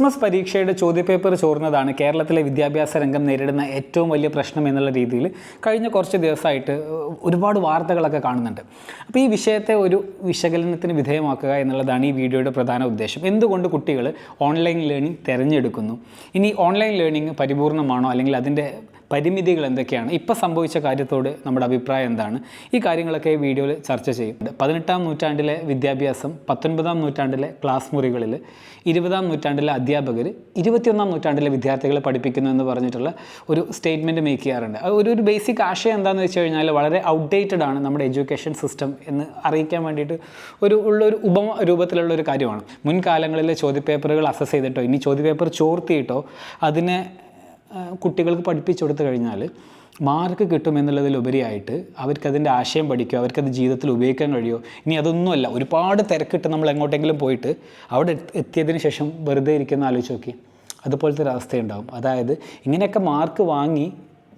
Christmas പരീക്ഷയുടെ ചോദ്യപേപ്പർ ചോർന്നതാണ് കേരളത്തിലെ വിദ്യാഭ്യാസ രംഗം നേരിടുന്ന ഏറ്റവും വലിയ പ്രശ്നം എന്നുള്ള രീതിയിൽ കഴിഞ്ഞ കുറച്ച് ദിവസമായിട്ട് ഒരുപാട് വാർത്തകളൊക്കെ കാണുന്നുണ്ട്. അപ്പോൾ ഈ വിഷയത്തെ ഒരു വിശകലനത്തിന് വിധേയമാക്കുക എന്നുള്ളതാണ് ഈ വീഡിയോയുടെ പ്രധാന ഉദ്ദേശം. എന്തുകൊണ്ട് കുട്ടികൾ ഓൺലൈൻ ലേണിംഗ് തിരഞ്ഞെടുക്കുന്നു? ഇനി ഓൺലൈൻ ലേണിംഗ് പരിപൂർണമാണോ? അല്ലെങ്കിൽ അതിന്റെ പരിമിതികൾ എന്തൊക്കെയാണ്? ഇപ്പോൾ സംഭവിച്ച കാര്യത്തോട് നമ്മുടെ അഭിപ്രായം എന്താണ്? ഈ കാര്യങ്ങളൊക്കെ ഈ വീഡിയോയിൽ ചർച്ച ചെയ്യുന്നുണ്ട് പതിനെട്ടാം നൂറ്റാണ്ടിലെ വിദ്യാഭ്യാസം പത്തൊൻപതാം നൂറ്റാണ്ടിലെ ക്ലാസ് മുറികളിൽ ഇരുപതാം നൂറ്റാണ്ടിലെ അധ്യാപകർ ഇരുപത്തിയൊന്നാം നൂറ്റാണ്ടിലെ വിദ്യാർത്ഥികളെ പഠിപ്പിക്കുന്നു എന്ന് പറഞ്ഞിട്ടുള്ള ഒരു സ്റ്റേറ്റ്മെന്റ് മേക്ക് ചെയ്യാറുണ്ട്. ഒരു ഒരു ബേസിക് ആശയം എന്താണെന്ന് വെച്ച് കഴിഞ്ഞാൽ വളരെ ഔട്ട്ഡേറ്റഡ് ആണ് നമ്മുടെ എഡ്യൂക്കേഷൻ സിസ്റ്റം എന്ന് അറിയിക്കാൻ വേണ്ടിയിട്ട് ഒരു ഉള്ളൊരു ഉപമ രൂപത്തിലുള്ള ഒരു കാര്യമാണ്. മുൻകാലങ്ങളിലെ ചോദ്യപേപ്പറുകൾ അസസ് ചെയ്തിട്ടോ ഇനി ചോദ്യപേപ്പർ ചോർത്തിയിട്ടോ അതിനെ കുട്ടികൾക്ക് പഠിപ്പിച്ചു കൊടുത്തു കഴിഞ്ഞാൽ മാർക്ക് കിട്ടുമെന്നുള്ളതിലുപരിയായിട്ട് അവർക്കതിന്റെ ആശയം പഠിക്കുക അവർക്കത് ജീവിതത്തിൽ ഉപയോഗിക്കാൻ കഴിയുമോ? ഇനി അതൊന്നുമല്ല. ഒരുപാട് തിരക്കിട്ട് നമ്മൾ എങ്ങോട്ടെങ്കിലും പോയിട്ട് അവിടെ എത്തിയതിന് ശേഷം വെറുതെ ഇരിക്കുന്ന ആലോചിച്ച് നോക്കി അതുപോലത്തെ ഒരു അവസ്ഥയുണ്ടാകും അതായത് ഇങ്ങനെയൊക്കെ മാർക്ക് വാങ്ങി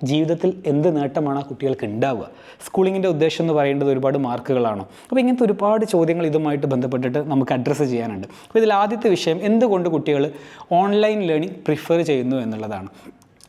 ജീവിതത്തിൽ എന്ത് നേട്ടമാണ് ആ കുട്ടികൾക്ക് ഉണ്ടാവുക? സ്കൂളിങ്ങിന്റെ ഉദ്ദേശം എന്ന് പറയേണ്ടത് ഒരുപാട് മാർക്കുകളാണോ. അപ്പോൾ ഇങ്ങനത്തെ ഒരുപാട് ചോദ്യങ്ങൾ ഇതുമായിട്ട് ബന്ധപ്പെട്ടിട്ട് നമുക്ക് അഡ്രസ്സ് ചെയ്യാനുണ്ട്. അപ്പോൾ ഇതിൽ ആദ്യത്തെ വിഷയം എന്തുകൊണ്ട് കുട്ടികൾ ഓൺലൈൻ ലേണിംഗ് പ്രിഫർ ചെയ്യുന്നു എന്നുള്ളതാണ്.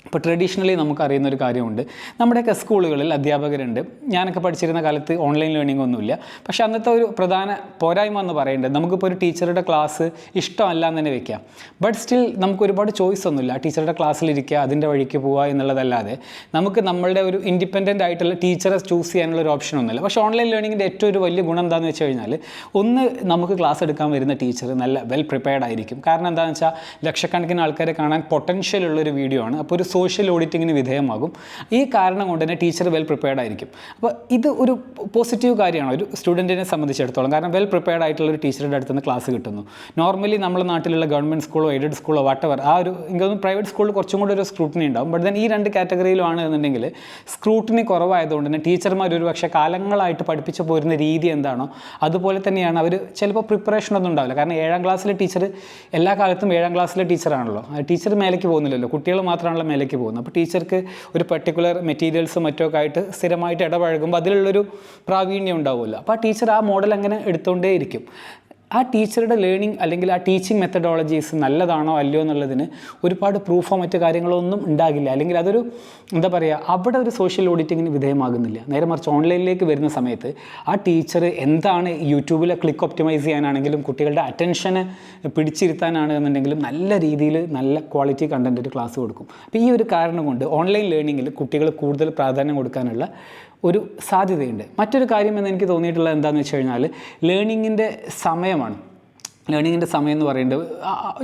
ഇപ്പോൾ ട്രഡീഷണലി നമുക്കറിയുന്ന ഒരു കാര്യമുണ്ട്. നമ്മുടെയൊക്കെ സ്കൂളുകളിൽ അധ്യാപകരുണ്ട്. ഞാനൊക്കെ പഠിച്ചിരുന്ന കാലത്ത് ഓൺലൈൻ ലേണിംഗ് ഒന്നുമില്ല. പക്ഷേ അന്നത്തെ ഒരു പ്രധാന പോരായ്മ എന്ന് പറയേണ്ടത് നമുക്കിപ്പോൾ ഒരു ടീച്ചറുടെ ക്ലാസ് ഇഷ്ടമല്ല എന്ന് തന്നെ വെക്കാം. ബട്ട് സ്റ്റിൽ നമുക്ക് ഒരുപാട് ചോയ്സ് ഒന്നുമില്ല. ടീച്ചറുടെ ക്ലാസ്സിലിരിക്കുക അതിന്റെ വഴിക്ക് പോവുക എന്നുള്ളതല്ലാതെ നമുക്ക് നമ്മളുടെ ഒരു ഇൻഡിപെൻഡന്റ് ആയിട്ടുള്ള ടീച്ചറെ ചൂസ് ചെയ്യാനുള്ള ഒരു ഓപ്ഷൻ ഒന്നുമില്ല. പക്ഷേ ഓൺലൈൻ ലേണിങ്ങിന്റെ ഏറ്റവും ഒരു വലിയ ഗുണം എന്താണെന്ന് വെച്ച് കഴിഞ്ഞാൽ ഒന്ന് നമുക്ക് ക്ലാസ് എടുക്കാൻ വരുന്ന ടീച്ചർ നല്ല വെൽ പ്രിപ്പയർഡ് ആയിരിക്കും. കാരണം എന്താണെന്ന് വെച്ചാൽ ലക്ഷക്കണക്കിന് ആൾക്കാരെ കാണാൻ പൊട്ടൻഷ്യൽ ഉള്ളൊരു വീഡിയോ ആണ്. അപ്പോൾ ഒരു സോഷ്യൽ ഓഡിറ്റിങ്ങിന് വിധേയമാകും. ഈ കാരണം കൊണ്ട് തന്നെ ടീച്ചർ വെൽ പ്രിപ്പയർഡ് ആയിരിക്കും. അപ്പോൾ ഇത് ഒരു പോസിറ്റീവ് കാര്യമാണ്. ഒരു സ്റ്റുഡന്റിനെ സംബന്ധിച്ചിടത്തോളം. കാരണം വെൽ പ്രിപ്പയർഡ് ആയിട്ടുള്ള ഒരു ടീച്ചറുടെ അടുത്ത് നിന്ന് ക്ലാസ് കിട്ടുന്നു. നോർമലി നമ്മുടെ നാട്ടിലുള്ള ഗവൺമെന്റ് സ്കൂളോ എയ്ഡഡ് സ്കൂളോ വാട്ടവർ ആ ഒരു ഇങ്ങനെ പ്രൈവറ്റ് സ്കൂളിൽ കുറച്ചും കൂടി ഒരു സ്ക്രൂട്ടിനി ഉണ്ടാവും. ബട്ട് ദെൻ ഈ രണ്ട് കാറ്റഗറിയിലാണ് എന്നുണ്ടെങ്കിൽ സ്ക്രൂട്ടിനി കുറവായതുകൊണ്ട് തന്നെ ടീച്ചർമാർ ഒരു പക്ഷേ കാലങ്ങളായിട്ട് പഠിപ്പിച്ചു പോരുന്ന രീതി എന്താണോ അതുപോലെ തന്നെയാണ് അവർ ചിലപ്പോൾ പ്രിപ്പറേഷൻ ഒന്നും ഉണ്ടാവില്ല. കാരണം ഏഴാം ക്ലാസ്സിലെ ടീച്ചർ എല്ലാ കാലത്തും ഏഴാം ക്ലാസ്സിലെ ടീച്ചറാണല്ലോ ടീച്ചർ മേലേക്ക് പോകുന്നില്ലല്ലോ. കുട്ടികൾ മാത്രമാണല്ലോ മേലേക്ക് പോകുന്നത് അപ്പോൾ ടീച്ചർക്ക് ഒരു പർട്ടിക്കുലർ മെറ്റീരിയൽസ് മറ്റൊക്കെ ആയിട്ട് സ്ഥിരമായിട്ട് ഇടപഴകുമ്പോൾ അതിലുള്ളൊരു പ്രാവീണ്യം ഉണ്ടാവുമല്ലോ. അപ്പോൾ ആ ടീച്ചർ ആ മോഡൽ അങ്ങനെ എടുത്തുകൊണ്ടേയിരിക്കും ആ ടീച്ചറുടെ ലേണിംഗ് അല്ലെങ്കിൽ ആ ടീച്ചിങ് മെത്തഡോളജീസ് നല്ലതാണോ അല്ലയോ എന്നുള്ളതിന് ഒരുപാട് പ്രൂഫോ മറ്റു കാര്യങ്ങളോ ഒന്നും ഉണ്ടാകില്ല. അല്ലെങ്കിൽ അതൊരു എന്താ പറയുക അവിടെ ഒരു സോഷ്യൽ ഓഡിറ്റിങ്ങിന് വിധേയമാകുന്നില്ല. നേരെ മറിച്ച് ഓൺലൈനിലേക്ക് വരുന്ന സമയത്ത് ആ ടീച്ചർ എന്താണ് യൂട്യൂബിലെ ക്ലിക്ക് ഒപ്റ്റിമൈസ് ചെയ്യാനാണെങ്കിലും കുട്ടികളുടെ അറ്റൻഷനെ പിടിച്ചിരുത്താനാണ് എന്നുണ്ടെങ്കിലും നല്ല രീതിയിൽ നല്ല ക്വാളിറ്റി കണ്ടന്റ് ഒരു ക്ലാസ് കൊടുക്കും. അപ്പോൾ ഈ ഒരു കാരണം കൊണ്ട് ഓൺലൈൻ ലേണിങ്ങിൽ കുട്ടികൾ കൂടുതൽ പ്രാധാന്യം കൊടുക്കാനുള്ള ഒരു സാധ്യതയുണ്ട്. മറ്റൊരു കാര്യം എന്ന് എനിക്ക് തോന്നിയിട്ടുള്ളത് എന്താണെന്ന് വെച്ച് കഴിഞ്ഞാൽ ലേണിങ്ങിന്റെ സമയമാണ്. ലേണിങ്ങിന്റെ സമയം എന്ന് പറയുന്നത്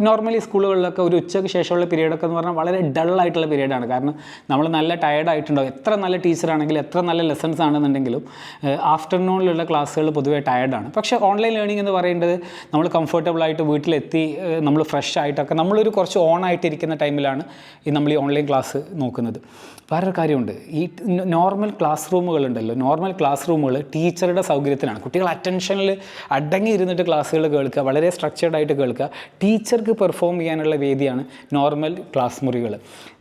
നോർമലി സ്കൂളുകളിലൊക്കെ ഒരു ഉച്ചയ്ക്ക് ശേഷമുള്ള പീരീഡൊക്കെ എന്ന് പറഞ്ഞാൽ വളരെ ഡൾ ആയിട്ടുള്ള പീരീഡാണ് കാരണം നമ്മൾ നല്ല ടയർഡായിട്ടുണ്ടാവും എത്ര നല്ല ടീച്ചറാണെങ്കിലും എത്ര നല്ല ലെസൺസ് ആണെന്നുണ്ടെങ്കിലും ആഫ്റ്റർനൂണിലുള്ള ക്ലാസ്സുകൾ പൊതുവേ ടയർഡാണ് പക്ഷേ ഓൺലൈൻ ലേണിംഗ് എന്ന് പറയുന്നത് നമ്മൾ കംഫർട്ടബിളായിട്ട് വീട്ടിലെത്തി നമ്മൾ ഫ്രഷ് ആയിട്ടൊക്കെ നമ്മളൊരു കുറച്ച് ഓൺ ആയിട്ടിരിക്കുന്ന ടൈമിലാണ് ഈ നമ്മൾ ഈ ഓൺലൈൻ ക്ലാസ് നോക്കുന്നത്. വേറൊരു കാര്യമുണ്ട്. ഈ നോർമൽ ക്ലാസ് റൂമുകളുണ്ടല്ലോ നോർമൽ ക്ലാസ് റൂമുകൾ ടീച്ചറുടെ സൗകര്യത്തിനാണ് കുട്ടികൾ അറ്റൻഷനിൽ അടങ്ങി ഇരുന്നിട്ട് ക്ലാസ്സുകൾ കേൾക്കുക വളരെ സ്ട്രക്ചേർഡ് ആയിട്ട് കേൾക്കുക. ടീച്ചർക്ക് പെർഫോം ചെയ്യാനുള്ള വേദിയാണ് നോർമൽ ക്ലാസ് മുറികൾ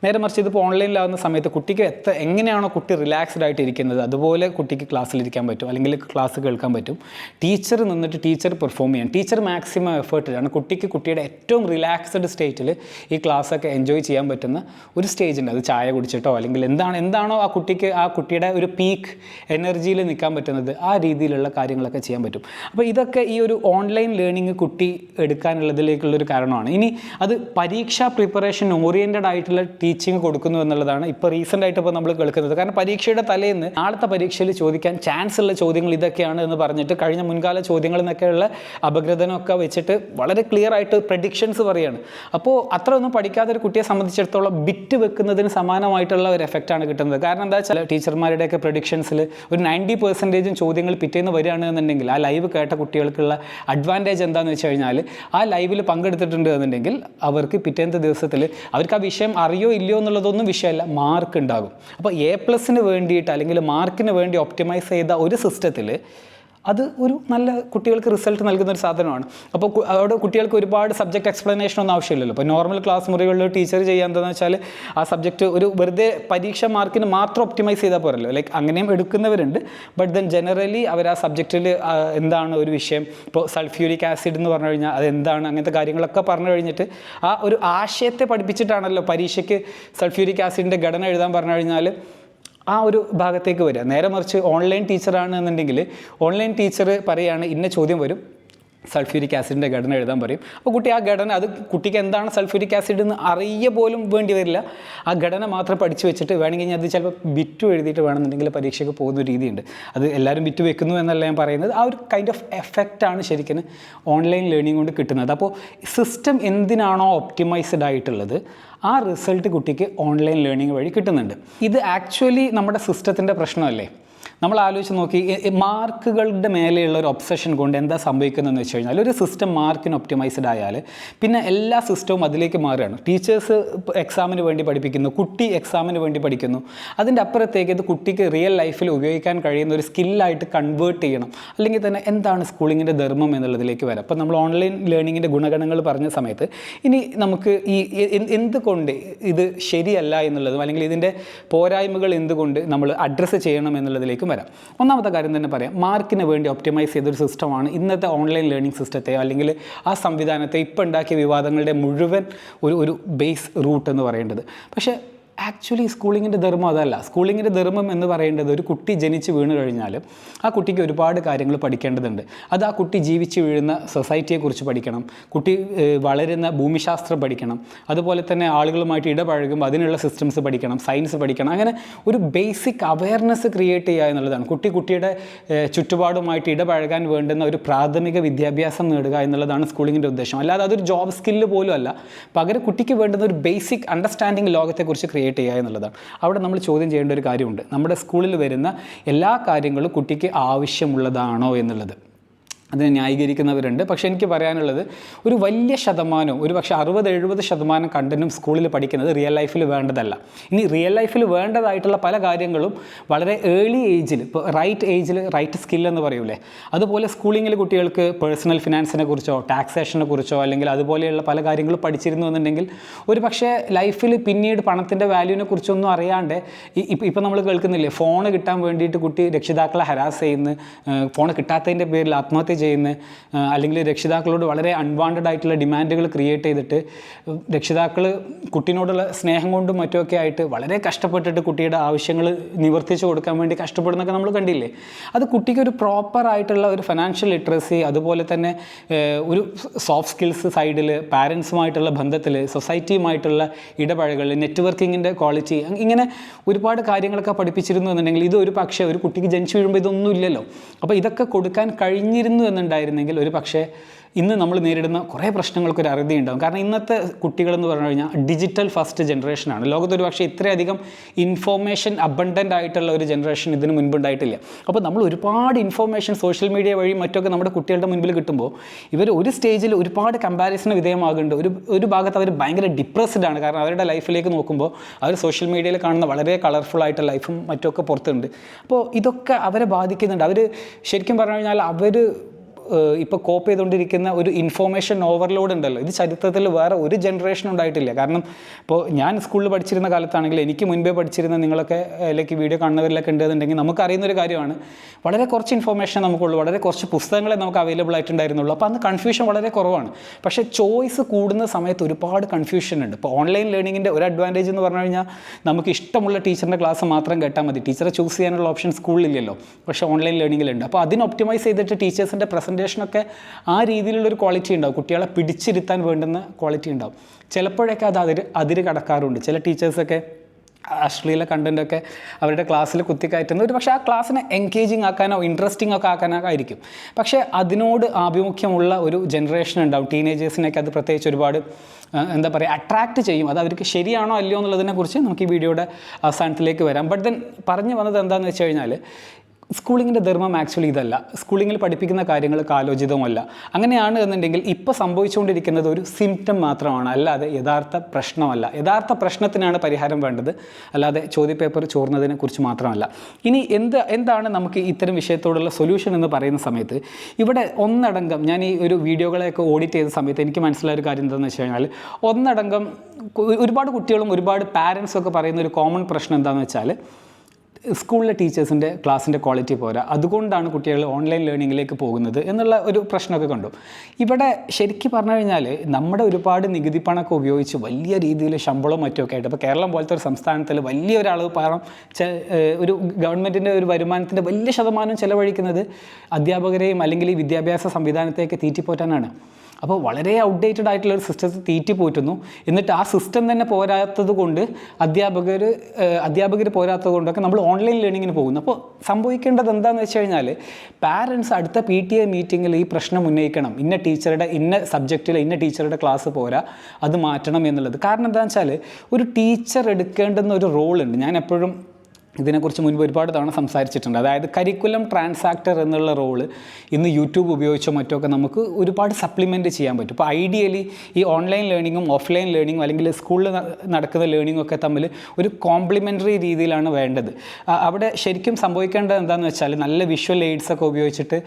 നേരെ മറിച്ച് ഇതിപ്പോൾ ഓൺലൈനിലാവുന്ന സമയത്ത് കുട്ടിക്ക് എത്ര എങ്ങനെയാണോ കുട്ടി റിലാക്സ്ഡ് ആയിട്ട് ഇരിക്കുന്നത് അതുപോലെ കുട്ടിക്ക് ക്ലാസ്സിലിരിക്കാൻ പറ്റും അല്ലെങ്കിൽ ക്ലാസ് കേൾക്കാൻ പറ്റും. ടീച്ചർ നിന്നിട്ട് ടീച്ചർ പെർഫോം ചെയ്യാൻ ടീച്ചർ മാക്സിമം എഫേർട്ടിലാണ് കുട്ടിക്ക് കുട്ടിയുടെ ഏറ്റവും റിലാക്സ്ഡ് സ്റ്റേറ്റിൽ ഈ ക്ലാസ്സൊക്കെ എൻജോയ് ചെയ്യാൻ പറ്റുന്ന ഒരു സ്റ്റേജ് ഉണ്ട്. അത് ചായ കുടിച്ചിട്ടോ അല്ലെങ്കിൽ എന്താണ് എന്താണോ ആ കുട്ടിക്ക് ആ കുട്ടിയുടെ ഒരു പീക്ക് എനർജിയിൽ നിൽക്കാൻ പറ്റുന്നത് ആ രീതിയിലുള്ള കാര്യങ്ങളൊക്കെ ചെയ്യാൻ പറ്റും. അപ്പോൾ ഇതൊക്കെ ഈ ഒരു ഓൺലൈൻ ലേണിംഗ് കുട്ടി എടുക്കാനുള്ളതിലേക്കുള്ളൊരു കാരണമാണ്. ഇനി അത് പരീക്ഷാ പ്രിപ്പറേഷൻ ഓറിയന്റഡ് ആയിട്ടുള്ള ടീച്ചിങ് കൊടുക്കുന്നു എന്നുള്ളതാണ് ഇപ്പോൾ റീസെന്റ് ആയിട്ട് ഇപ്പോൾ നമ്മൾ കേൾക്കുന്നത്. കാരണം പരീക്ഷയുടെ തലേന്ന് നാളത്തെ പരീക്ഷയിൽ ചോദിക്കാൻ ചാൻസ് ഉള്ള ചോദ്യങ്ങൾ ഇതൊക്കെയാണ് എന്ന് പറഞ്ഞിട്ട് കഴിഞ്ഞ മുൻകാല ചോദ്യങ്ങളിൽ നിന്നൊക്കെയുള്ള അപഗ്രഥനമൊക്കെ വെച്ചിട്ട് വളരെ ക്ലിയർ ആയിട്ട് പ്രഡിക്ഷൻസ് പറയുകയാണ് അപ്പോൾ അത്ര ഒന്നും പഠിക്കാത്ത ഒരു കുട്ടിയെ സംബന്ധിച്ചിടത്തോളം ബിറ്റ് വെക്കുന്നതിന് സമാനമായിട്ടുള്ള ഒരു എഫക്റ്റാണ് കിട്ടുന്നത്. കാരണം എന്താ വെച്ചാൽ ടീച്ചർമാരുടെയൊക്കെ പ്രഡിക്ഷൻസിൽ ഒരു നയന്റി പെർസെന്റേജും ചോദ്യങ്ങൾ പിറ്റേന്ന് വരികയാണെന്നുണ്ടെങ്കിൽ ആ ലൈവ് കേട്ട കുട്ടികൾക്കുള്ള അഡ്വാന്റേജ് എന്താണെന്ന് വെച്ച് കഴിഞ്ഞാൽ ആ ലൈവിൽ പങ്കെടുത്തിട്ടുണ്ട് എന്നുണ്ടെങ്കിൽ അവർക്ക് പിറ്റേന്നത്തെ ദിവസത്തിൽ അവർക്ക് ആ വിഷയം അറിയോ ഇല്ലയോ എന്നുള്ളതൊന്നും വിഷയമല്ല മാർക്ക് ഉണ്ടാകും. അപ്പോൾ എ പ്ലസിന് വേണ്ടിയിട്ട് അല്ലെങ്കിൽ മാർക്കിന് വേണ്ടി ഒപ്റ്റിമൈസ് ചെയ്ത ഒരു സിസ്റ്റത്തിൽ അത് ഒരു നല്ല കുട്ടികൾക്ക് റിസൾട്ട് നൽകുന്ന ഒരു സാധനമാണ്. അപ്പോൾ അവിടെ കുട്ടികൾക്ക് ഒരുപാട് സബ്ജക്റ്റ് എക്സ്പ്ലനേഷൻ ഒന്നും ആവശ്യമില്ലല്ലോ. ഇപ്പോൾ നോർമൽ ക്ലാസ് മുറികളിൽ ടീച്ചർ ചെയ്യാൻ എന്താണെന്ന് വെച്ചാൽ ആ സബ്ജക്റ്റ് ഒരു വെറുതെ പരീക്ഷ മാർക്കിന് മാത്രം ഒപ്റ്റിമൈസ് ചെയ്താൽ പോരല്ലോ. ലൈക്ക് അങ്ങനെയും എടുക്കുന്നവരുണ്ട്. ബട്ട് ദെൻ ജനറലി അവർ ആ സബ്ജക്റ്റിൽ എന്താണ് ഒരു വിഷയം? ഇപ്പോൾ സൾഫ്യൂരിക് ആസിഡ് എന്ന് പറഞ്ഞു കഴിഞ്ഞാൽ അത് എന്താണ്? അങ്ങനത്തെ കാര്യങ്ങളൊക്കെ പറഞ്ഞു കഴിഞ്ഞിട്ട് ആ ഒരു ആശയത്തെ പഠിപ്പിച്ചിട്ടാണല്ലോ പരീക്ഷയ്ക്ക് സൾഫ്യൂരിക് ആസിഡിന്റെ ഘടന എഴുതാൻ പറഞ്ഞു കഴിഞ്ഞാൽ ആ ഒരു ഭാഗത്തേക്ക് വരിക. നേരെ മറിച്ച് ഓൺലൈൻ ടീച്ചറാണ് എന്നുണ്ടെങ്കിൽ ഓൺലൈൻ ടീച്ചർ പറയുകയാണ് ഇന്ന ചോദ്യം വരും. സൾഫ്യൂരിക് ആസിഡിന്റെ ഘടന എഴുതാൻ പറയും. അപ്പോൾ കുട്ടി ആ ഘടന അത് കുട്ടിക്ക് എന്താണ് സൾഫ്യൂരിക് ആസിഡ് എന്ന് അറിയ പോലും വേണ്ടി വരില്ല. ആ ഘടന മാത്രം പഠിച്ചു വെച്ചിട്ട് വേണമെങ്കിൽ അത് ചിലപ്പോൾ ബിറ്റു എഴുതിയിട്ട് വേണമെന്നുണ്ടെങ്കിൽ പരീക്ഷയ്ക്ക് പോകുന്ന രീതിയുണ്ട്. അത് എല്ലാവരും ബിറ്റ് വെക്കുന്നു എന്നല്ല ഞാൻ പറയുന്നത്. ആ ഒരു കൈൻഡ് ഓഫ് എഫക്റ്റാണ് ശരിക്കും ഓൺലൈൻ ലേണിംഗ് കൊണ്ട് കിട്ടുന്നത്. അപ്പോൾ സിസ്റ്റം എന്തിനാണോ ഒപ്റ്റിമൈസ്ഡ് ആയിട്ടുള്ളത് ആ റിസൾട്ട് കുട്ടിക്ക് ഓൺലൈൻ ലേണിംഗ് വഴി കിട്ടുന്നുണ്ട്. ഇത് ആക്ച്വലി നമ്മുടെ സിസ്റ്റത്തിന്റെ പ്രശ്നമല്ലേ? നമ്മൾ ആലോചിച്ച് നോക്കി മാർക്കുകളുടെ മേലെയുള്ള ഒരു ഒബ്സഷൻ കൊണ്ട് എന്താ സംഭവിക്കുന്നതെന്ന് വെച്ച് കഴിഞ്ഞാൽ ഒരു സിസ്റ്റം മാർക്കിന് ഒപ്റ്റിമൈസ്ഡ് ആയാൽ പിന്നെ എല്ലാ സിസ്റ്റവും അതിലേക്ക് മാറുകയാണ്. ടീച്ചേഴ്സ് എക്സാമിന് വേണ്ടി പഠിപ്പിക്കുന്നു കുട്ടി എക്സാമിന് വേണ്ടി പഠിക്കുന്നു. അതിന്റെ അപ്പുറത്തേക്ക് ഇത് കുട്ടിക്ക് റിയൽ ലൈഫിൽ ഉപയോഗിക്കാൻ കഴിയുന്ന ഒരു സ്കില്ലായിട്ട് കൺവേർട്ട് ചെയ്യണം. അല്ലെങ്കിൽ തന്നെ എന്താണ് സ്കൂളിങ്ങിന്റെ ധർമ്മം എന്നുള്ളതിലേക്ക് വരാം. അപ്പോൾ നമ്മൾ ഓൺലൈൻ ലേണിങ്ങിന്റെ ഗുണഗണങ്ങൾ പറഞ്ഞ സമയത്ത് ഇനി നമുക്ക് ഈ എന്തുകൊണ്ട് ഇത് ശരിയല്ല എന്നുള്ളതും അല്ലെങ്കിൽ ഇതിന്റെ പോരായ്മകൾ എന്തുകൊണ്ട് നമ്മൾ അഡ്രസ്സ് ചെയ്യണം എന്നുള്ളതിലേക്കും വരാം. ഒന്നാമത്തെ കാര്യം തന്നെ പറയാം. മാർക്കിന് വേണ്ടി ഒപ്റ്റിമൈസ് ചെയ്തൊരു സിസ്റ്റമാണ് ഇന്നത്തെ ഓൺലൈൻ ലേണിംഗ് സിസ്റ്റത്തെ അല്ലെങ്കിൽ ആ സംവിധാനത്തെ ഇപ്പോൾ ഉണ്ടാക്കിയ വിവാദങ്ങളുടെ മുഴുവൻ ഒരു ഒരു ബേസ് റൂട്ട് എന്ന് പറയേണ്ടത്. പക്ഷേ ആക്ച്വലി സ്കൂളിങ്ങിന്റെ ധർമ്മം അതല്ല. സ്കൂളിങ്ങിന്റെ ധർമ്മം എന്ന് പറയേണ്ടത് ഒരു കുട്ടി ജനിച്ച് വീണ് കഴിഞ്ഞാൽ ആ കുട്ടിക്ക് ഒരുപാട് കാര്യങ്ങൾ പഠിക്കേണ്ടതുണ്ട്. അത് ആ കുട്ടി ജീവിച്ച് വീഴുന്ന സൊസൈറ്റിയെക്കുറിച്ച് പഠിക്കണം. കുട്ടി വളരുന്ന ഭൂമിശാസ്ത്രം പഠിക്കണം. അതുപോലെ തന്നെ ആളുകളുമായിട്ട് ഇടപഴകുമ്പോൾ അതിനുള്ള സിസ്റ്റംസ് പഠിക്കണം സയൻസ് പഠിക്കണം. അങ്ങനെ ഒരു ബേസിക് അവയർനെസ് ക്രിയേറ്റ് ചെയ്യുക എന്നുള്ളതാണ്. കുട്ടി കുട്ടിയുടെ ചുറ്റുപാടുമായിട്ട് ഇടപഴകാൻ വേണ്ടുന്ന ഒരു പ്രാഥമിക വിദ്യാഭ്യാസം നേടുക എന്നുള്ളതാണ് സ്കൂളിങ്ങിന്റെ ഉദ്ദേശം. അല്ലാതെ അതൊരു ജോബ് സ്കില്ല് പോലും അല്ല. പകരം കുട്ടിക്ക് വേണ്ടുന്ന ഒരു ബേസിക് അണ്ടർസ്റ്റാൻഡിങ് ലോകത്തെക്കുറിച്ച് ക്രിയേറ്റ് ചെയ്യുക എന്നുള്ളതാണ്. അവിടെ നമ്മൾ ചോദ്യം ചെയ്യേണ്ട ഒരു കാര്യമുണ്ട്. നമ്മുടെ സ്കൂളിൽ വരുന്ന എല്ലാ കാര്യങ്ങളും കുട്ടിക്ക് ആവശ്യമുള്ളതാണോ എന്നുള്ളത്. അതിനെ ന്യായീകരിക്കുന്നവരുണ്ട്. പക്ഷേ എനിക്ക് പറയാനുള്ളത് ഒരു വലിയ ശതമാനം ഒരു പക്ഷേ അറുപത് എഴുപത് ശതമാനം കണ്ടന്റും സ്കൂളിൽ പഠിക്കുന്നത് റിയൽ ലൈഫിൽ വേണ്ടതല്ല. ഇനി റിയൽ ലൈഫിൽ വേണ്ടതായിട്ടുള്ള പല കാര്യങ്ങളും വളരെ ഏർലി ഏജിൽ ഇപ്പോൾ റൈറ്റ് ഏജിൽ റൈറ്റ് സ്കിൽ എന്ന് പറയൂലേ അതുപോലെ സ്കൂളിങ്ങിൽ കുട്ടികൾക്ക് പേഴ്സണൽ ഫിനാൻസിനെ കുറിച്ചോ ടാക്സേഷനെ കുറിച്ചോ അല്ലെങ്കിൽ അതുപോലെയുള്ള പല കാര്യങ്ങളും പഠിച്ചിരുന്നു എന്നുണ്ടെങ്കിൽ ഒരു പക്ഷേ ലൈഫിൽ പിന്നീട് പണത്തിന്റെ വാല്യൂവിനെ കുറിച്ചൊന്നും അറിയാണ്ട് ഇപ്പം ഇപ്പം നമ്മൾ കേൾക്കുന്നില്ലേ ഫോൺ കിട്ടാൻ വേണ്ടിയിട്ട് കുട്ടി രക്ഷിതാക്കളെ ഹരാസ് ചെയ്യുന്നു ഫോൺ കിട്ടാത്തതിന്റെ പേരിൽ ആത്മഹത്യ ചെയ്യുന്നു അല്ലെങ്കിൽ രക്ഷിതാക്കളോട് വളരെ അൺവാണ്ടഡ് ആയിട്ടുള്ള ഡിമാൻഡുകൾ ക്രിയേറ്റ് ചെയ്തിട്ട് രക്ഷിതാക്കൾ കുട്ടീനോടുള്ള സ്നേഹം കൊണ്ടും മറ്റുമൊക്കെ ആയിട്ട് വളരെ കഷ്ടപ്പെട്ടിട്ട് കുട്ടിയുടെ ആവശ്യങ്ങൾ നിവർത്തിച്ചു കൊടുക്കാൻ വേണ്ടി കഷ്ടപ്പെടുന്നൊക്കെ നമ്മൾ കണ്ടില്ലേ? അത് കുട്ടിക്ക് ഒരു പ്രോപ്പർ ആയിട്ടുള്ള ഒരു ഫിനാൻഷ്യൽ ലിറ്ററസി അതുപോലെ തന്നെ ഒരു സോഫ്റ്റ് സ്കിൽസ് സൈഡിൽ പാരൻസുമായിട്ടുള്ള ബന്ധത്തിൽ സൊസൈറ്റിയുമായിട്ടുള്ള ഇടപഴകൾ നെറ്റ്വർക്കിങ്ങിന്റെ ക്വാളിറ്റി ഇങ്ങനെ ഒരുപാട് കാര്യങ്ങളൊക്കെ പഠിപ്പിച്ചിരുന്നു എന്നുണ്ടെങ്കിൽ ഇത് ഒരു പക്ഷേ ഒരു കുട്ടിക്ക് ജനിച്ചു വീഴുമ്പോൾ ഇതൊന്നും ഇല്ലല്ലോ അപ്പോൾ ഇതൊക്കെ കൊടുക്കാൻ കഴിഞ്ഞിരുന്നു എന്നുണ്ടായിരുന്നെങ്കിൽ ഒരു പക്ഷേ ഇന്ന് നമ്മൾ നേരിടുന്ന കുറേ പ്രശ്നങ്ങൾക്കൊരു അറുതി ഉണ്ടാകും കാരണം ഇന്നത്തെ കുട്ടികളെന്ന് പറഞ്ഞു കഴിഞ്ഞാൽ ഡിജിറ്റൽ ഫസ്റ്റ് ജനറേഷനാണ് ലോകത്ത് ഒരു പക്ഷേ ഇത്രയധികം ഇൻഫോർമേഷൻ അബണ്ടന്റ് ആയിട്ടുള്ള ഒരു ജനറേഷൻ ഇതിന് മുൻപുണ്ടായിട്ടില്ല അപ്പോൾ നമ്മൾ ഒരുപാട് ഇൻഫോർമേഷൻ സോഷ്യൽ മീഡിയ വഴി മറ്റൊക്കെ നമ്മുടെ കുട്ടികളുടെ മുൻപിൽ കിട്ടുമ്പോൾ ഇവർ ഒരു സ്റ്റേജിൽ ഒരുപാട് കമ്പാരിസന് വിധേയമാകുന്നുണ്ട് ഒരു ഒരു ഭാഗത്ത് അവർ ഭയങ്കര ഡിപ്രസ്ഡ് ആണ്. കാരണം അവരുടെ ലൈഫിലേക്ക് നോക്കുമ്പോൾ അവർ സോഷ്യൽ മീഡിയയിൽ കാണുന്ന വളരെ കളർഫുൾ ആയിട്ടുള്ള ലൈഫും മറ്റൊക്കെ പുറത്തുണ്ട്. അപ്പോൾ ഇതൊക്കെ അവരെ ബാധിക്കുന്നുണ്ട്. അവർ ശരിക്കും പറഞ്ഞു കഴിഞ്ഞാൽ അവർ ഇപ്പോൾ കോപ്പ് ചെയ്തുകൊണ്ടിരിക്കുന്ന ഒരു ഇൻഫോർമേഷൻ ഓവർലോഡ് ഉണ്ടല്ലോ. ഇത് ചരിത്രത്തിൽ വേറെ ഒരു ജനറേഷൻ ഉണ്ടായിട്ടില്ല. കാരണം ഇപ്പോൾ ഞാൻ സ്കൂളിൽ പഠിച്ചിരുന്ന കാലത്താണെങ്കിൽ എനിക്ക് മുൻപേ പഠിച്ചിരുന്ന നിങ്ങളൊക്കെ ലൈക്ക് വീഡിയോ കാണുന്നവരിലൊക്കെ ഉണ്ടെന്നുണ്ടെങ്കിൽ നമുക്ക് അറിയുന്ന ഒരു കാര്യമാണ്. വളരെ കുറച്ച് ഇൻഫോർമേഷൻ നമുക്കുള്ളൂ. വളരെ കുറച്ച് പുസ്തകങ്ങളെ നമുക്ക് അവൈലബിൾ ആയിട്ടുണ്ടായിരുന്നുള്ളൂ. അപ്പോൾ അന്ന് കൺഫ്യൂഷൻ വളരെ കുറവാണ്. പക്ഷേ ചോയ്സ് കൂടുന്ന സമയത്ത് ഒരുപാട് കൺഫ്യൂഷൻ ഉണ്ട്. ഇപ്പോൾ ഓൺലൈൻ ലേണിങ്ങിന്റെ ഒരു അഡ്വാന്റേജ് എന്ന് പറഞ്ഞു കഴിഞ്ഞാൽ നമുക്ക് ഇഷ്ടമുള്ള ടീച്ചറിന്റെ ക്ലാസ് മാത്രം കേട്ടാൽ മതി. ടീച്ചറെ ചൂസ് ചെയ്യാനുള്ള ഓപ്ഷൻ സ്കൂളിലില്ലല്ലോ പക്ഷേ ഓൺലൈൻ ലേണിങ്ങിലുണ്ട് അപ്പോൾ അതിന് ഒപ്റ്റിമൈസ് ചെയ്തിട്ട് ടീച്ചേഴ്സിന്റെ പ്രസന്റേഷനൊക്കെ ആ രീതിയിലുള്ളൊരു ക്വാളിറ്റി ഉണ്ടാവും. കുട്ടികളെ പിടിച്ചിരുത്താൻ വേണ്ടുന്ന ക്വാളിറ്റി ഉണ്ടാവും. ചിലപ്പോഴൊക്കെ അത് അതിര് അതിര് കടക്കാറുണ്ട്. ചില ടീച്ചേഴ്സൊക്കെ അശ്ലീല കണ്ടന്റൊക്കെ അവരുടെ ക്ലാസ്സിൽ കുത്തിക്കയറ്റുന്ന ഒരു പക്ഷേ ആ ക്ലാസ്സിനെ എൻഗേജിങ് ആക്കാനോ ഇൻട്രസ്റ്റിംഗ് ഒക്കെ ആക്കാനോ ആയിരിക്കും. പക്ഷേ അതിനോട് ആഭിമുഖ്യമുള്ള ഒരു ജനറേഷൻ ഉണ്ടാവും. ടീനേജേഴ്സിനൊക്കെ അത് പ്രത്യേകിച്ച് ഒരുപാട് എന്താ പറയുക അട്രാക്റ്റ് ചെയ്യും. അത് അവർക്ക് ശരിയാണോ അല്ലയോ എന്നുള്ളതിനെക്കുറിച്ച് നമുക്ക് ഈ വീഡിയോയുടെ അവസാനത്തിലേക്ക് വരാം. ബട്ട് ദെൻ പറഞ്ഞു വന്നത് എന്താണെന്ന് വെച്ച് കഴിഞ്ഞാൽ സ്കൂളിങ്ങിന്റെ ധർമ്മം ആക്ച്വലി ഇതല്ല. സ്കൂളിങ്ങിൽ പഠിപ്പിക്കുന്ന കാര്യങ്ങൾ കാലോചിതമല്ല അങ്ങനെയാണ് എന്നുണ്ടെങ്കിൽ ഇപ്പോൾ സംഭവിച്ചുകൊണ്ടിരിക്കുന്നത് ഒരു സിംറ്റം മാത്രമാണ്. അല്ലാതെ യഥാർത്ഥ പ്രശ്നമല്ല. യഥാർത്ഥ പ്രശ്നത്തിനാണ് പരിഹാരം വേണ്ടത്. അല്ലാതെ ചോദ്യപേപ്പർ ചോർന്നതിനെ കുറിച്ച് മാത്രമല്ല. ഇനി എന്ത് എന്താണ് നമുക്ക് ഇത്തരം വിഷയത്തോടുള്ള സൊല്യൂഷൻ എന്ന് പറയുന്ന സമയത്ത് ഇവിടെ ഒന്നടങ്കം ഞാൻ ഈ ഒരു വീഡിയോകളെയൊക്കെ ഓഡിറ്റ് ചെയ്ത സമയത്ത് എനിക്ക് മനസ്സിലായ ഒരു കാര്യം എന്താണെന്ന് വെച്ച് കഴിഞ്ഞാൽ ഒന്നടങ്കം ഒരുപാട് കുട്ടികളും ഒരുപാട് പാരൻസും ഒക്കെ പറയുന്ന ഒരു കോമൺ പ്രശ്നം എന്താണെന്ന് വെച്ചാൽ സ്കൂളിലെ ടീച്ചേഴ്സിന്റെ ക്ലാസ്സിന്റെ ക്വാളിറ്റി പോരാ. അതുകൊണ്ടാണ് കുട്ടികൾ ഓൺലൈൻ ലേണിങ്ങിലേക്ക് പോകുന്നത് എന്നുള്ള ഒരു പ്രശ്നമൊക്കെ കണ്ടു. ഇവിടെ ശരിക്കും പറഞ്ഞു കഴിഞ്ഞാൽ നമ്മുടെ ഒരുപാട് നികുതി പണമൊക്കെ ഉപയോഗിച്ച് വലിയ രീതിയിൽ ശമ്പളവും മറ്റുമൊക്കെ ആയിട്ട് ഇപ്പോൾ കേരളം പോലത്തെ ഒരു സംസ്ഥാനത്തിൽ വലിയ ഒരളവ് പണം ഒരു ഗവൺമെന്റിന്റെ ഒരു വരുമാനത്തിന്റെ വലിയ ശതമാനം ചിലവഴിക്കുന്നത് അധ്യാപകരെയും അല്ലെങ്കിൽ ഈ വിദ്യാഭ്യാസ സംവിധാനത്തെയൊക്കെ തീറ്റിപ്പോറ്റാനാണ്. അപ്പോൾ വളരെ ഔട്ട്ഡേറ്റഡ് ആയിട്ടുള്ള ഒരു സിസ്റ്റത്തെ തീറ്റി പോറ്റുന്നു എന്നിട്ട് ആ സിസ്റ്റം തന്നെ പോരാത്തത് കൊണ്ട് അധ്യാപകർ അധ്യാപകർ പോരാത്തത് കൊണ്ടൊക്കെ നമ്മൾ ഓൺലൈൻ ലേണിങ്ങിന് പോകുന്നു. അപ്പോൾ സംഭവിക്കേണ്ടത് എന്താണെന്ന് വെച്ച് കഴിഞ്ഞാൽ പാരൻസ് അടുത്ത പി ടി എ മീറ്റിങ്ങിൽ ഈ പ്രശ്നം ഉന്നയിക്കണം. ഇന്ന ടീച്ചറുടെ ഇന്ന സബ്ജക്റ്റിൽ ഇന്ന ടീച്ചറുടെ ക്ലാസ് പോരാ അത് മാറ്റണം എന്നുള്ളത്. കാരണം എന്താണെന്ന് വെച്ചാൽ ഒരു ടീച്ചർ എടുക്കേണ്ടുന്ന ഒരു റോളുണ്ട് ഞാൻ എപ്പോഴും ഇതിനെക്കുറിച്ച് മുൻപ് ഒരുപാട് തവണ സംസാരിച്ചിട്ടുണ്ട്. അതായത് കരിക്കുലം ട്രാൻസാക്ടർ എന്നുള്ള റോൾ ഇന്ന് യൂട്യൂബ് ഉപയോഗിച്ചോ മറ്റോ ഒക്കെ നമുക്ക് ഒരുപാട് സപ്ലിമെന്റ് ചെയ്യാൻ പറ്റും. ഇപ്പോൾ ഐഡിയലി ഈ ഓൺലൈൻ ലേണിങ്ങും ഓഫ്ലൈൻ ലേണിങ്ങും അല്ലെങ്കിൽ സ്കൂളിൽ നടക്കുന്ന ലേണിങ്ങും ഒക്കെ തമ്മിൽ ഒരു കോംപ്ലിമെന്ററി രീതിയിലാണ് വേണ്ടത്. അവിടെ ശരിക്കും സംഭവിക്കേണ്ടത് എന്താണെന്ന് വെച്ചാൽ നല്ല വിഷ്വൽ എയ്ഡ്സ് ഒക്കെ ഉപയോഗിച്ചിട്ട്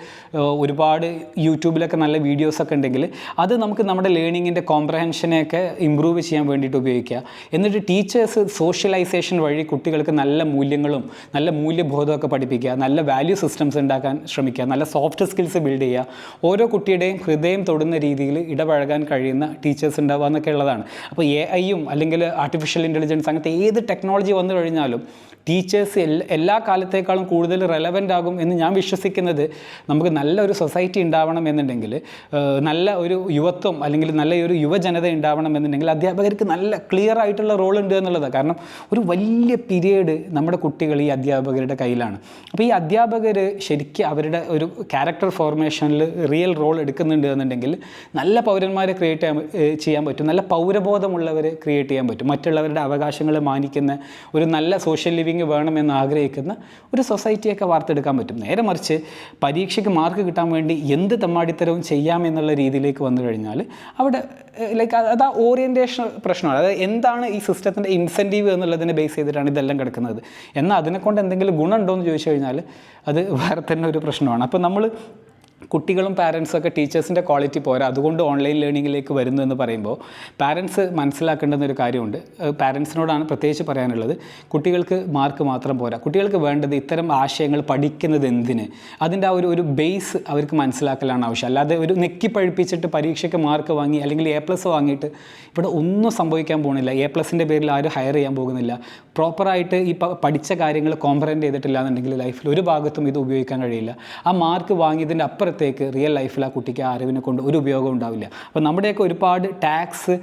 ഒരുപാട് യൂട്യൂബിലൊക്കെ നല്ല വീഡിയോസ് ഒക്കെ ഉണ്ടെങ്കിൽ അത് നമുക്ക് നമ്മുടെ ലേണിങ്ങിന്റെ കോംപ്രഹെൻഷനെയൊക്കെ ഇമ്പ്രൂവ് ചെയ്യാൻ വേണ്ടിയിട്ട് ഉപയോഗിക്കുക. എന്നിട്ട് ടീച്ചേഴ്സ് സോഷ്യലൈസേഷൻ വഴി കുട്ടികൾക്ക് നല്ല മൂല്യങ്ങളും നല്ല മൂല്യബോധമൊക്കെ പഠിപ്പിക്കുക നല്ല വാല്യൂ സിസ്റ്റംസ് ഉണ്ടാക്കാൻ ശ്രമിക്കുക നല്ല സോഫ്റ്റ് സ്കിൽസ് ബിൽഡ് ചെയ്യുക. ഓരോ കുട്ടിയുടെയും ഹൃദയം തൊടുന്ന രീതിയിൽ ഇടപഴകാൻ കഴിയുന്ന ടീച്ചേഴ്സ് ഉണ്ടാവുക എന്നൊക്കെ ഉള്ളതാണ്. അപ്പോൾ എ ഐയും അല്ലെങ്കിൽ ആർട്ടിഫിഷ്യൽ ഇന്റലിജൻസ് അങ്ങനത്തെ ഏത് ടെക്നോളജി വന്നു കഴിഞ്ഞാലും ടീച്ചേഴ്സ് എല്ലാ കാലത്തേക്കാളും കൂടുതൽ റെലവന്റ് ആകും എന്ന് ഞാൻ വിശ്വസിക്കുന്നത് നമുക്ക് നല്ലൊരു സൊസൈറ്റി ഉണ്ടാവണം എന്നുണ്ടെങ്കിൽ നല്ല ഒരു യുവത്വം അല്ലെങ്കിൽ നല്ല ഒരു യുവജനത ഉണ്ടാവണം എന്നുണ്ടെങ്കിൽ അധ്യാപകർക്ക് നല്ല ക്ലിയർ ആയിട്ടുള്ള റോൾ ഉണ്ട് എന്നുള്ളതാണ്. കാരണം ഒരു വലിയ പീരീഡ് നമ്മുടെ കുട്ടികൾ ഈ അധ്യാപകരുടെ കയ്യിലാണ്. അപ്പോൾ ഈ അധ്യാപകർ ശരിക്കും അവരുടെ ഒരു ക്യാരക്ടർ ഫോർമേഷനിൽ റിയൽ റോൾ എടുക്കുന്നുണ്ട് എന്നുണ്ടെങ്കിൽ നല്ല പൗരന്മാരെ ക്രിയേറ്റ് ചെയ്യാൻ ചെയ്യാൻ പറ്റും. നല്ല പൗരബോധമുള്ളവർ ക്രിയേറ്റ് ചെയ്യാൻ പറ്റും. മറ്റുള്ളവരുടെ അവകാശങ്ങൾ മാനിക്കുന്ന ഒരു നല്ല സോഷ്യൽ ലിവിങ് വേണമെന്ന് ആഗ്രഹിക്കുന്ന ഒരു സൊസൈറ്റിയൊക്കെ വാർത്തെടുക്കാൻ പറ്റും. നേരെ മറിച്ച് പരീക്ഷയ്ക്ക് മാർക്ക് കിട്ടാൻ വേണ്ടി എന്ത് തമ്മാടിത്തരവും ചെയ്യാം എന്നുള്ള രീതിയിലേക്ക് വന്നു കഴിഞ്ഞാൽ അവിടെ ലൈക്ക് അത് ആ ഓറിയന്റേഷൻ പ്രശ്നമാണ്. അതായത് എന്താണ് ഈ സിസ്റ്റത്തിന്റെ ഇൻസെന്റീവ് എന്നുള്ളതിനെ ബേസ് ചെയ്തിട്ടാണ് ഇതെല്ലാം കിടക്കുന്നത്. എന്നാൽ അതിനെക്കൊണ്ട് എന്തെങ്കിലും ഗുണമുണ്ടോ എന്ന് ചോദിച്ചു കഴിഞ്ഞാൽ അത് വേറെ തന്നെ ഒരു പ്രശ്നമാണ്. അപ്പോൾ നമ്മൾ കുട്ടികളും പാരൻസും ഒക്കെ ടീച്ചേഴ്സിന്റെ ക്വാളിറ്റി പോരാ. അതുകൊണ്ട് ഓൺലൈൻ ലേണിങ്ങിലേക്ക് വരുന്നു എന്ന് പറയുമ്പോൾ പാരൻസ് മനസ്സിലാക്കേണ്ടുന്ന ഒരു കാര്യമുണ്ട്. പാരൻസിനോടാണ് പ്രത്യേകിച്ച് പറയാനുള്ളത്. കുട്ടികൾക്ക് മാർക്ക് മാത്രം പോരാ. കുട്ടികൾക്ക് വേണ്ടത് ഇത്തരം ആശയങ്ങൾ പഠിക്കുന്നത് എന്തിന്? അതിന്റെ ആ ഒരു ഒരു ബേസ് അവർക്ക് മനസ്സിലാക്കലാണ് ആവശ്യം. അല്ലാതെ ഒരു നെക്കി പഴിപ്പിച്ചിട്ട് പരീക്ഷയ്ക്ക് മാർക്ക് വാങ്ങി അല്ലെങ്കിൽ എ പ്ലസ് വാങ്ങിയിട്ട് ഇവിടെ ഒന്നും സംഭവിക്കാൻ പോകുന്നില്ല. എ പ്ലസിന്റെ പേരിൽ ആരും ഹയർ ചെയ്യാൻ പോകുന്നില്ല. പ്രോപ്പറായിട്ട് ഈ പഠിച്ച കാര്യങ്ങൾ കോംപ്രഹെൻഡ് ചെയ്തിട്ടില്ല എന്നുണ്ടെങ്കിൽ ലൈഫിൽ ഒരു ഭാഗത്തും ഇത് ഉപയോഗിക്കാൻ കഴിയില്ല. ആ മാർക്ക് വാങ്ങിയതിന്റെ അപ്പുറത്തേക്ക് റിയൽ ലൈഫിൽ ആ കുട്ടിക്ക് ആ അറിവിനെ കൊണ്ട് ഒരു ഉപയോഗം ഉണ്ടാവില്ല. അപ്പോൾ നമ്മുടെയൊക്കെ ഒരുപാട് ടാക്സ്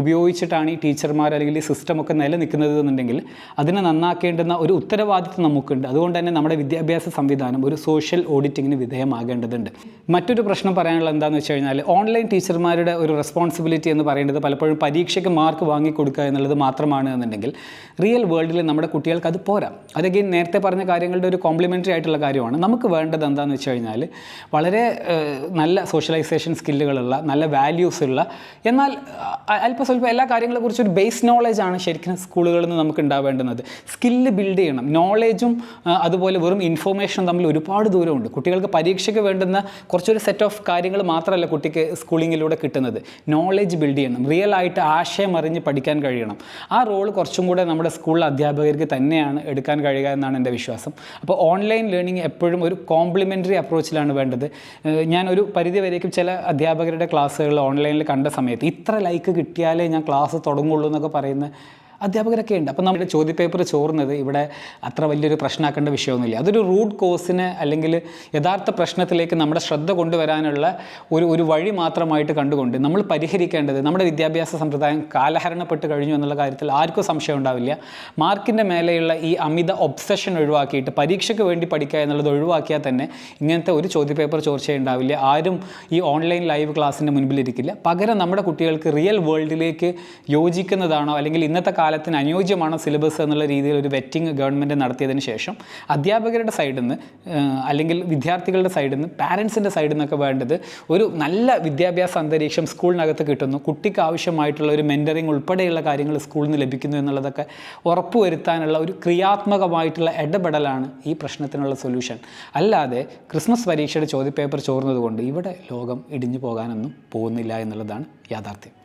ഉപയോഗിച്ചിട്ടാണ് ഈ ടീച്ചർമാർ അല്ലെങ്കിൽ ഈ സിസ്റ്റമൊക്കെ നിലനിൽക്കുന്നത് എന്നുണ്ടെങ്കിൽ അതിനെ നന്നാക്കേണ്ടുന്ന ഒരു ഉത്തരവാദിത്വം നമുക്കുണ്ട്. അതുകൊണ്ട് തന്നെ നമ്മുടെ വിദ്യാഭ്യാസ സംവിധാനം ഒരു സോഷ്യൽ ഓഡിറ്റിങ്ങിന് വിധേയമാകേണ്ടതുണ്ട്. മറ്റൊരു പ്രശ്നം പറയാനുള്ളത് എന്താണെന്ന് വെച്ച് കഴിഞ്ഞാൽ ഓൺലൈൻ ടീച്ചർമാരുടെ ഒരു റെസ്പോൺസിബിലിറ്റി എന്ന് പറയുന്നത് പലപ്പോഴും പരീക്ഷയ്ക്ക് മാർക്ക് വാങ്ങിക്കൊടുക്കുക എന്നുള്ളത് മാത്രമാണ് എന്നുണ്ടെങ്കിൽ റിയൽ വേൾഡിൽ നമ്മുടെ കുട്ടികൾക്ക് അത് പോരാ. അതൊക്കെ നേരത്തെ പറഞ്ഞ കാര്യങ്ങളുടെ ഒരു കോംപ്ലിമെന്ററി ആയിട്ടുള്ള കാര്യമാണ്. നമുക്ക് വേണ്ടത് എന്താണെന്ന് വെച്ച് കഴിഞ്ഞാൽ വളരെ നല്ല സോഷ്യലൈസേഷൻ സ്കില്ലുകളുള്ള നല്ല വാല്യൂസ് ഉള്ള എന്നാൽ അല്പം സ്വല്പം എല്ലാ കാര്യങ്ങളെക്കുറിച്ച് ഒരു ബേസ് നോളേജ് ആണ് ശരിക്കും സ്കൂളുകളിൽ നിന്ന് നമുക്ക് ഉണ്ടാവേണ്ടുന്നത്. സ്കില്ല് ബിൽഡ് ചെയ്യണം. നോളേജും അതുപോലെ വെറും ഇൻഫോർമേഷനും തമ്മിൽ ഒരുപാട് ദൂരമുണ്ട്. കുട്ടികൾക്ക് പരീക്ഷയ്ക്ക് വേണ്ടുന്ന കുറച്ചൊരു സെറ്റ് ഓഫ് കാര്യങ്ങൾ മാത്രമല്ല കുട്ടിക്ക് സ്കൂളിങ്ങിലൂടെ കിട്ടുന്നത്. നോളേജ് ബിൽഡ് ചെയ്യണം. റിയൽ ആയിട്ട് ആശയം അറിഞ്ഞ് പഠിക്കാൻ കഴിയണം. ആ റോൾ കുറച്ചും കൂടെ നമ്മുടെ സ്കൂളിലെ അധ്യാപകർക്ക് തന്നെയാണ് എടുക്കാൻ കഴിയുക എന്നാണ് എന്റെ വിശ്വാസം. അപ്പോൾ ഓൺലൈൻ ലേണിംഗ് എപ്പോഴും ഒരു കോംപ്ലിമെന്ററി അപ്രോച്ചിലാണ് വേണ്ടത്. ഞാൻ ഒരു പരിധി വരേക്കും ചില അധ്യാപകരുടെ ക്ലാസ്സുകൾ ഓൺലൈനിൽ കണ്ട സമയത്ത് ഇത്ര ലൈക്ക് കിട്ടിയാലേ ഞാൻ ക്ലാസ് തുടങ്ങുള്ളൂ എന്നൊക്കെ പറയുന്ന അധ്യാപകരൊക്കെ ഉണ്ട്. അപ്പം നമ്മുടെ ചോദ്യപേപ്പർ ചോർന്നത് ഇവിടെ അത്ര വലിയൊരു പ്രശ്നമാക്കേണ്ട വിഷയമൊന്നുമില്ല. അതൊരു റൂട്ട് കോസിന് അല്ലെങ്കിൽ യഥാർത്ഥ പ്രശ്നത്തിലേക്ക് നമ്മുടെ ശ്രദ്ധ കൊണ്ടുവരാനുള്ള ഒരു ഒരു വഴി മാത്രമായിട്ട് കണ്ടുകൊണ്ട് നമ്മൾ പരിഹരിക്കേണ്ടത് നമ്മുടെ വിദ്യാഭ്യാസ സമ്പ്രദായം കാലഹരണപ്പെട്ട് കഴിഞ്ഞു എന്നുള്ള കാര്യത്തിൽ ആർക്കും സംശയം ഉണ്ടാവില്ല. മാർക്കിന്റെ മേലെയുള്ള ഈ അമിത ഒബ്സഷൻ ഒഴിവാക്കിയിട്ട് പരീക്ഷയ്ക്ക് വേണ്ടി പഠിക്കുക എന്നുള്ളത് ഒഴിവാക്കിയാൽ തന്നെ ഇങ്ങനത്തെ ഒരു ചോദ്യപേപ്പർ ചോർച്ചയുണ്ടാവില്ല ആരും ഈ ഓൺലൈൻ ലൈവ് ക്ലാസ്സിന്റെ മുൻപിലിരിക്കില്ല. പകരം നമ്മുടെ കുട്ടികൾക്ക് റിയൽ വേൾഡിലേക്ക് യോജിക്കുന്നതാണോ അല്ലെങ്കിൽ ഇന്നത്തെ കാലത്തിന് അനുയോജ്യമാണ് സിലബസ് എന്നുള്ള രീതിയിൽ ഒരു വെറ്റിംഗ് ഗവൺമെന്റ് നടത്തിയതിന് ശേഷം അധ്യാപകരുടെ സൈഡിൽ നിന്ന് അല്ലെങ്കിൽ വിദ്യാർത്ഥികളുടെ സൈഡിൽ നിന്ന് പാരൻസിന്റെ സൈഡിൽ നിന്നൊക്കെ വേണ്ടത് ഒരു നല്ല വിദ്യാഭ്യാസ അന്തരീക്ഷം സ്കൂളിനകത്ത് കിട്ടുന്നു. കുട്ടിക്ക് ആവശ്യമായിട്ടുള്ള ഒരു മെന്ററിങ് ഉൾപ്പെടെയുള്ള കാര്യങ്ങൾ സ്കൂളിൽ നിന്ന് ലഭിക്കുന്നു എന്നുള്ളതൊക്കെ ഉറപ്പുവരുത്താനുള്ള ഒരു ക്രിയാത്മകമായിട്ടുള്ള ഇടപെടലാണ് ഈ പ്രശ്നത്തിനുള്ള സൊല്യൂഷൻ അല്ലാതെ ക്രിസ്മസ് പരീക്ഷയുടെ ചോദ്യപേപ്പർ ചോർന്നതുകൊണ്ട് ഇവിടെ ലോകം ഇടിഞ്ഞു പോകാനൊന്നും പോകുന്നില്ല എന്നുള്ളതാണ് യാഥാർത്ഥ്യം.